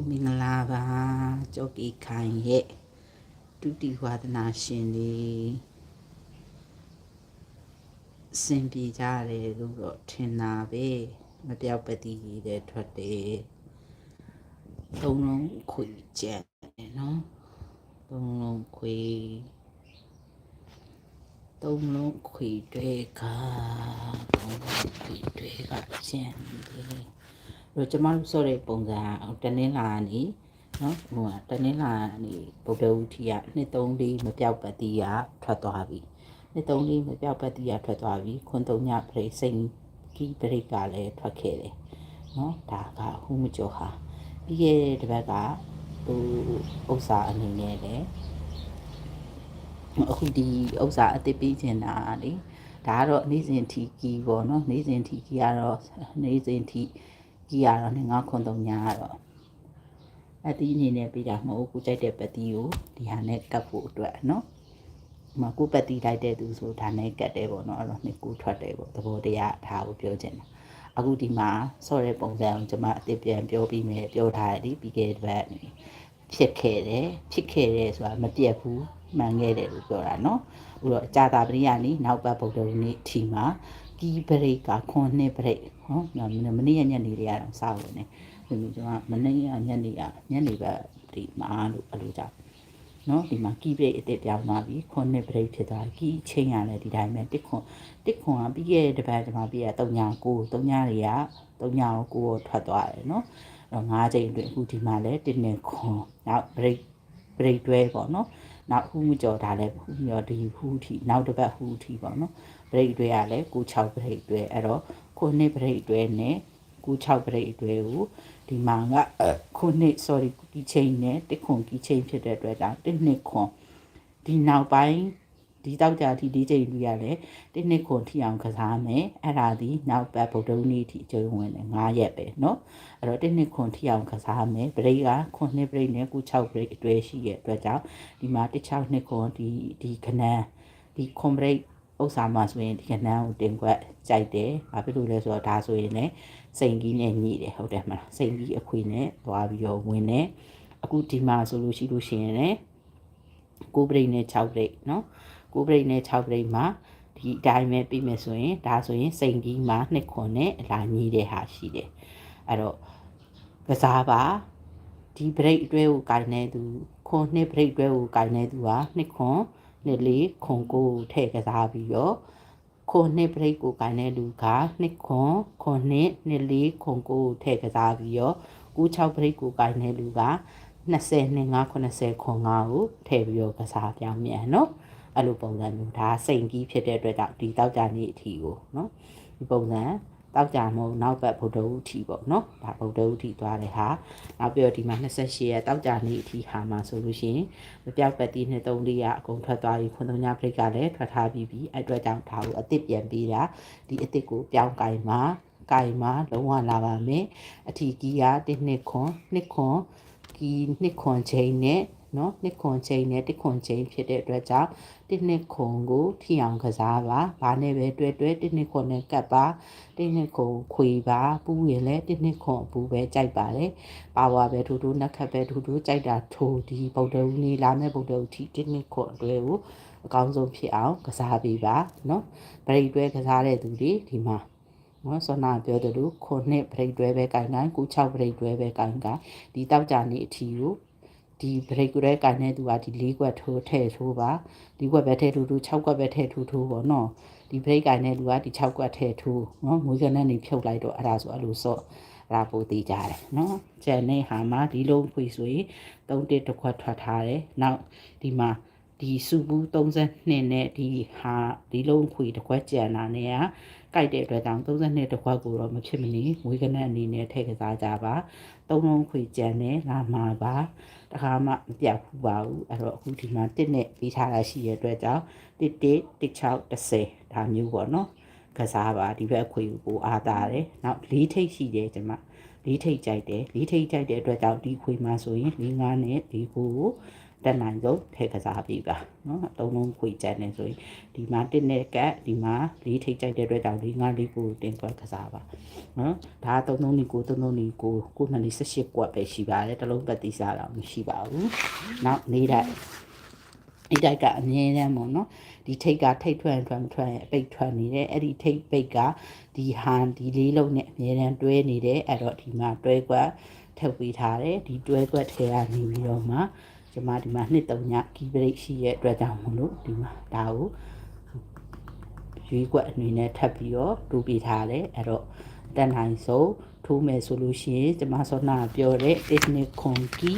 အားလုံးမင်္ဂလာပါကြောကီခိုင်ရဲ့ဒုတိဝါဒနာရှင်လေးစင်ပြေကြတယ်လို့တော့ထင်တာပဲမပြောက်ပတိကြီးတဲ့ထွက်တယ်သုံးလုံးခွေကြက်တယ်နော်သုံးလုံးခွေသုံးလုံးခွေတွေကသုံးလုံးခွေတွေကကျန်တယ် တို့ကျမတို့စောတဲ့ပုံစံတနင်္လာနေ့နော်ဟိုကတနင်္လာနေ့ဗုဒ္ဓဝီထီကနှစ်သုံးလေးမပြောက်ပတိကထွက်သွားပြီနှစ်သုံးလေးမပြောက်ပတိကထွက်သွားပြီခွန်းသုံးညပရိစိန်ကီပရိကလည်းထွက်ခဲ့တယ်နော်ဒါကဟူးမကျော်ဟာပြီးခဲ့တဲ့တစ်ပတ်ကဟိုဥစ္စာအနေနဲ့လည်းအခုဒီဥစ္စာအသိပေးချင်တာလေဒါကတော့နေ့စဉ်ထီကီပေါ့နော်နေ့စဉ်ထီကီကတော့နေ့စဉ်ထီကြီး ရတော့ငါခွန်သုံးညာကတော့အတီးအနေနဲ့ပြတာမဟုတ်ကိုကြိုက်တဲ့ပတိကိုဒီဟာနဲ့ကတ်ဖို့အတွက်နော်ဒီမှာကိုပတိလိုက်တဲ့သူဆိုဒါနဲ့ကတ်တယ်ပေါ့နော်အဲ့တော့နှစ်ကိုထွက်တယ်ပေါ့သဘောတရားဒါကိုပြောချင်တာအခုဒီမှာဆော့တဲ့ပုံစံကိုကျွန်မအစ်ပြန်ပြောပြီးမယ်ပြောထားတယ်ပြီးခဲ့တဲ့ဘက်ဖြစ်ခဲ့တယ်ဖြစ်ခဲ့တယ်ဆိုတာမပြတ်ဘူးမှန်ခဲ့တယ်လို့ပြောတာနော်ဥတော့ကြာတာပရိယာနီနောက်ပတ်ဗုဒ္ဓနေ့ထီမှာ ကီဘရိတ်ကခွန်နှစ်ဘရိတ်ဟောမနေ့ညနေလေးကတော့စောက်နေဒီလိုကျွန်တော်မနေ့ညညနေကညနေဘက်ဒီမှာလို့အလိုကြောင့်နော်ဒီမှာကီဘရိတ်အစ်စ်ပြောင်းသွားပြီခွန်နှစ်ဘရိတ်ဖြစ်သွားကီချင်းရလဲဒီတိုင်းပဲတစ်ခွန်တစ်ခွန်ကပြီးခဲ့တဲ့တစ်ပတ်ကျွန်မပြရ3ည9 3ညတွေက3ညကို9ထွက်သွားတယ်နော်တော့9ချိန်အတွင်းအခုဒီမှာလဲ1နဲ့ခွန်နောက်ဘရိတ်ဘရိတ်တွဲပေါ့နော်နောက်ဟူးကြော်ဒါလည်းဟူးရောဒီဟူးထီနောက်တစ်ပတ်ဟူးထီပေါ့နော် ဘရိတ်တွဲရလဲကို6ဘရိတ်တွဲအဲ့တော့ခုနှစ်ဘရိတ်တွဲနဲ့ကို6ဘရိတ်တွဲကိုဒီမှာကခုနှစ် sorry ကီချိန်နဲ့တစ်ခွန်ကီချိန်ဖြစ်တဲ့အတွက်ကြောင့်တစ်နှစ်ခွန်ဒီနောက်ပိုင်းဒီတောက်ကြဒီဒီချိန်လူရလဲတစ်နှစ်ခွန်ထီအောင်ကစားမယ်အဲ့ဒါဒီနောက်ပတ်ဗုဒ္ဓနေ့ထီကျုံဝင်တယ်9ရက်ပဲเนาะအဲ့တော့တစ်နှစ်ခွန်ထီအောင်ကစားမယ်ဘရိတ်ကခွန်နှစ်ဘရိတ်နဲ့ကို6ဘရိတ်အတွဲရှိရဲ့အတွက်ကြောင့်ဒီမှာ16နှစ်ခွန်ဒီဒီခဏန်းဒီခွန်ဘရိတ် ဥစ္စာမှာဆိုရင်ဒီကနန်းကိုတင်ခွက်ကြိုက်တယ်။ဘာဖြစ်လို့လဲဆိုတော့ဒါဆိုရင်လည်းစိန်ကြီးနဲ့ညှိတယ်ဟုတ်တယ်မလား။စိန်ကြီးအခွေနဲ့သွားပြီးတော့ဝင်တယ်။အခုဒီမှာဆိုလို့ရှိလို့ရှိရင်လည်းကိုပရိတ်နဲ့6ပရိတ်နော်။ကိုပရိတ်နဲ့6ပရိတ်မှာဒီအတိုင်းပဲပြီးမယ်ဆိုရင်ဒါဆိုရင်စိန်ကြီးမှာနှစ်ခွန်နဲ့အလားညီတဲ့ဟာရှိတယ်။အဲ့တော့ကစားပါဒီဘရိတ်အတွဲကိုကင်နေသူခွန်နှစ်ဘရိတ်အတွဲကိုကင်နေသူကနှစ်ခွန် နှစ်လေးခွန်ကိုထည့်ကစားပြီးတော့ခွန်နှစ်ပရိတ်ကိုကိုင်းတဲ့လူကနှစ်ခွန်ခွန်နှစ်နှစ်လေးခွန်ကိုထည့်ကစားပြီးတော့ကူ6ပရိတ်ကိုကိုင်းတဲ့လူက20နဲ့9 90ခွန်9ကိုထည့်ပြီးတော့ကစားပြောင်းမြန်နော်အဲ့လိုပုံစံမျိုးဒါစိန်ကြီးဖြစ်တဲ့အတွက်ကြောင့်ဒီတောက်ကြနေ့အထီကိုနော်ဒီပုံစံ တောက်ကြမဟုတ်နောက်ဘက်ဗုဒ္ဓဝုထီပေါ့နော်ဒါဗုဒ္ဓဝုထီသွားတယ်ဟာနောက်ပြီးတော့ဒီမှာ28ရက်တောက်ကြနေ့အထီဟာမှာဆိုလို့ရှိရင်မပြောက်ပတ်တီးနှစ်သုံးလေးကအကုန်ထွက်သွားပြီခွန်သုံးညပရိတ်ကလည်းထွက်ထားပြီးပြီအဲ့အတွက်ကြောင့်ဒါကိုအစ်စ်ပြန်ပြီးတာဒီအစ်စ်ကိုပြောင်းကင်မှာကင်မှာလုံးဝလာပါမယ်အထီကြီးက1နှစ်ခွန်2ခွန်ကီနှစ်ခွန်ချိန်နဲ့ နော်နှစ်ခွန်ချိန်နဲ့တစ်ခွန်ချိန်ဖြစ်တဲ့အတွက်ကြောင့်တစ်နှစ်ခွန်ကိုထီအောင်ကစားပါဘာနဲ့ပဲတွဲတွဲတစ်နှစ်ခွန်နဲ့ကပ်ပါတစ်နှစ်ခွန်ခွေပါပူးရင်လည်းတစ်နှစ်ခွန်ပူပဲကြိုက်ပါတယ်ပါဝါပဲထိုးထိုးနက်ခတ်ပဲထိုးထိုးကြိုက်တာထိုးဒီဗုဒ္ဓဦးနေလာမဲ့ဗုဒ္ဓဦးထီတစ်နှစ်ခွန်အတွဲကိုအကောင်းဆုံးဖြစ်အောင်ကစားပေးပါနော်ဗရိတ်တွဲကစားတဲ့သူတွေဒီမှာနော်ဆောနာပြောတယ်လို့ခုနှစ်ဗရိတ်တွဲပဲကင်ကိုင်းကူ6ဗရိတ်တွဲပဲကင်ကိုင်းဒီတောက်ကြနေအထီကို ဒီ break ရဲကန်တဲ့သူကဒီ၄ခွက်ထိုးထည့်ထိုးပါဒီခွက်ပဲထည့်ထိုးထိုး6ခွက်ပဲထည့်ထိုးထိုးပေါ့နော်ဒီ break ကန်တဲ့လူကဒီ6ခွက်ထည့်ထိုးနော်ငွေကနေနေဖြုတ်လိုက်တော့အဲ့ဒါဆိုအဲ့လိုစော့ရာပိုသေးကြတယ်နော်ကျန်တဲ့ဟာမှာဒီလုံးခွေဆိုရင်3တစ်တစ်ခွက်ထွက်ထားတယ်နောက်ဒီမှာ ဒီစုဘူး32နဲ့ဒီဟာဒီလုံးခွေတစ်ခွက်ကျန်တာနဲ့ကကြိုက်တဲ့အတွက်ကြောင့်32တစ်ခွက်ကိုတော့မဖြစ်မနေငွေကနက်အနေနဲ့ထည့်ကစားကြပါသုံးလုံးခွေကျန်တယ်ငါမှာပါတခါမှမပြတ်ဘူးပါဘူးအဲ့တော့အခုဒီမှာ1နဲ့ပေးထားတာရှိရတဲ့အတွက်ကြောင့်1 1 6 10ဒါမျိုးပေါ့နော်ကစားပါဒီဘက်အခွေကိုအားတာတယ်နောက်၄ထိပ်ရှိတယ်ကျွန်မ ၄ထိပ်ကြိုက်တယ်၄ထိပ်ကြိုက်တဲ့အတွက်ကြောင့်ဒီခွေမှာဆိုရင်၄၅နဲ့ဒီကိုတက်နိုင်ဆုံးထည့်ကစားပေးပါနော်အသုံးလုံးခွေကြက်နေဆိုရင်ဒီမှာတစ်နဲ့ကတ်ဒီမှာလေးထိတ်ကြိုက်တဲ့အတွက်ကြောင့်ဒီငါလေးကိုတင်ကွက်ကစားပါနော်ဒါသုံးလုံးနီကိုသုံးလုံးနီကိုကိုနှစ်လေး18ကွက်ပဲရှိပါတယ်တစ်လုံးပတ်တိစားတော့မရှိပါဘူးနောက်နေတဲ့ ဒီတိုက်ကအမြဲတမ်းပေါ့နော်ဒီထိတ်ကထိတ်ထွက်ရင်ထွက်မထွက်ရင်အပိတ်ထွက်နေတယ်အဲ့ဒီထိတ်ပိတ်ကဒီဟန်ဒီလေးလုံးနဲ့အမြဲတမ်းတွဲနေတယ်အဲ့တော့ဒီမှာတွဲကွက်ထပ်ပေးထားတယ်ဒီတွဲကွက်ထဲကနေပြီးတော့မှကျွန်မဒီမှာနှစ်တုံညကီးဘရိတ်ရှိရဲ့အတွက်ကြောင့်မလို့ဒီမှာဒါကိုရွေးကွက်အနေနဲ့ထပ်ပြီးတော့တူပြထားတယ်အဲ့တော့ တက်နိုင်ဆုံးထိုးမယ်ဆိုလို့ရှိရင်ကျွန်မစောနာပြောတဲ့ technic ခွန်ကီ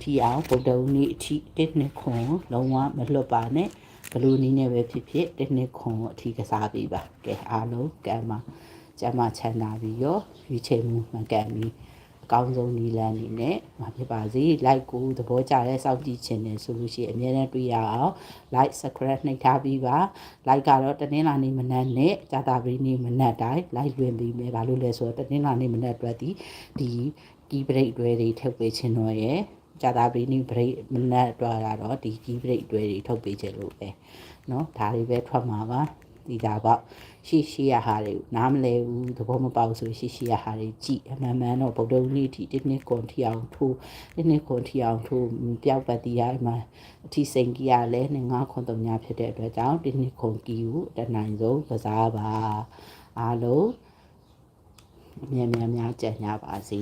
ထီအောင်ဗုဒ္ဓဦးနေ့အထိ technic ခွန်လုံးဝမလွတ်ပါနဲ့ဘလူးနီးနဲ့ပဲဖြစ်ဖြစ် technic ခွန်ကိုအထီကစားပေးပါကဲအားလုံးကံမှာကျမချမ်းသာပြီးရောရွေးချယ်မှုမှန်ကန်ပြီး အကောင်းဆုံးနီလန်းနေနဲ့မှာဖြစ်ပါစေ like ကိုသဘောကျတဲ့စောင့်ကြည့်ခြင်းနဲ့ဆိုလို့ရှိရင်အများနဲ့တွေ့ရအောင် like subscribe နှိပ်ထားပြီးပါ like ကတော့တနင်္လာနေ့မနက်နဲ့ကြာတာပတေးနေ့မနက်တိုင်း like လွင်ပြီးမယ်ဘာလို့လဲဆိုတော့တနင်္လာနေ့မနက်အတွက်ဒီဒီ key break တွေတွေထုတ်ပေးခြင်းတော့ရဲ့ကြာတာပတေးနေ့ break မနက်အတွက်ကတော့ဒီ key break တွေတွေထုတ်ပေးခြင်းလို့ပဲเนาะဒါတွေပဲထွက်မှာပါ ဒီဒါပေါ့ရှိရှိရဟာတွေနားမလဲဘူးသဘောမပေါက်ဆိုရှိရှိရဟာတွေကြည်အမှန်မှန်တော့ဗုဒ္ဓဦးနေ့ထိတစ်နှစ်ကွန်ထီအောင်ထိုးတစ်နှစ်ကွန်ထီအောင်ထိုးပျောက်ပတ်တရားမှာအထီစိန်ကြီးရလဲငါးခွန်တုံညာဖြစ်တဲ့အတွက်ကြောင့်တစ်နှစ်ခွန်ကီကိုတနိုင်ဆုံးကစားပါအားလုံးအမြဲမြဲများကြံ့ကြပါစေ